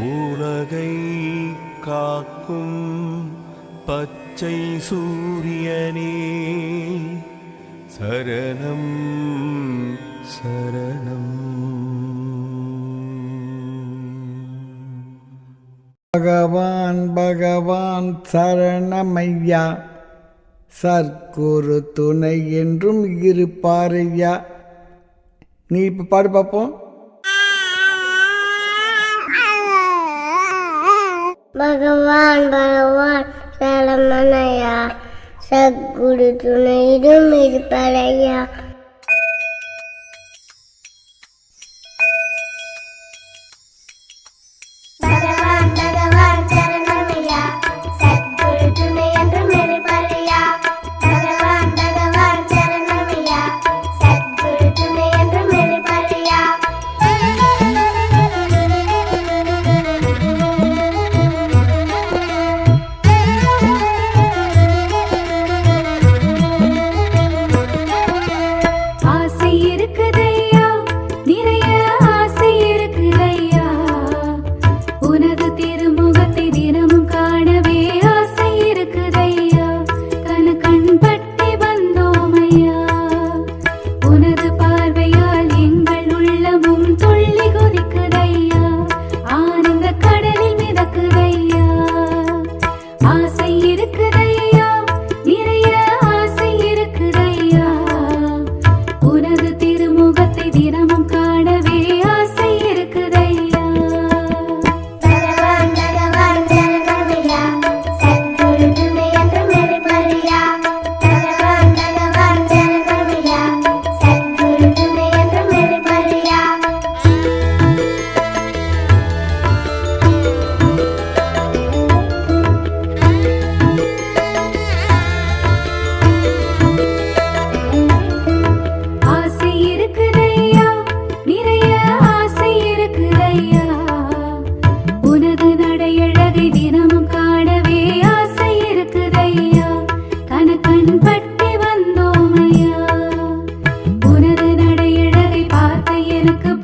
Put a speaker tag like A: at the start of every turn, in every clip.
A: உலகை காக்கும் பச்சை சூரியனே சரணம் சரணம்.
B: பகவான் பகவான் சரணமையா. சர்க்குரு துணை என்றும் இருப்பாரையா நீ இப்போ பாடு பார்ப்போம்
C: பகவான் பகவான் சரமணையா சத்குரு துணையிலும் இருப்பறையா இடமும் காடவே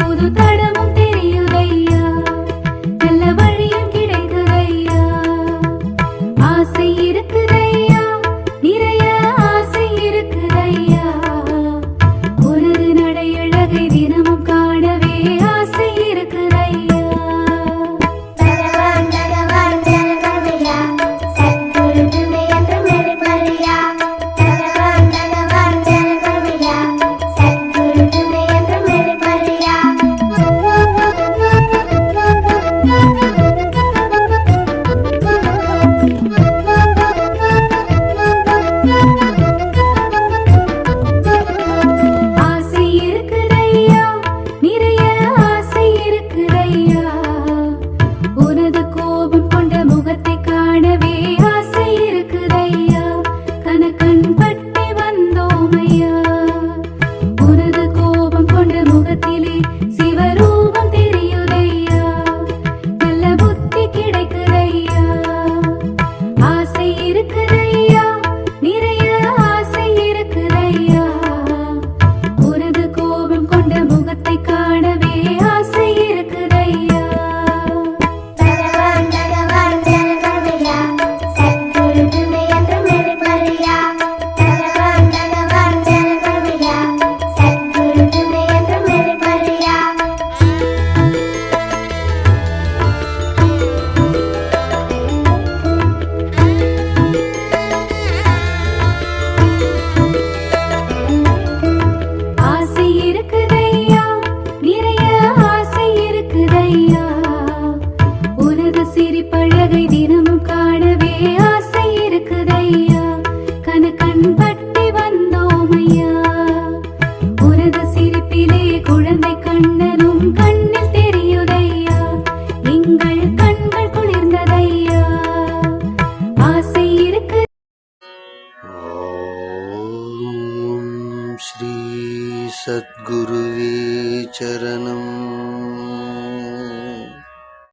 C: புது தடமும் കാണ तद्गुरुचरणम्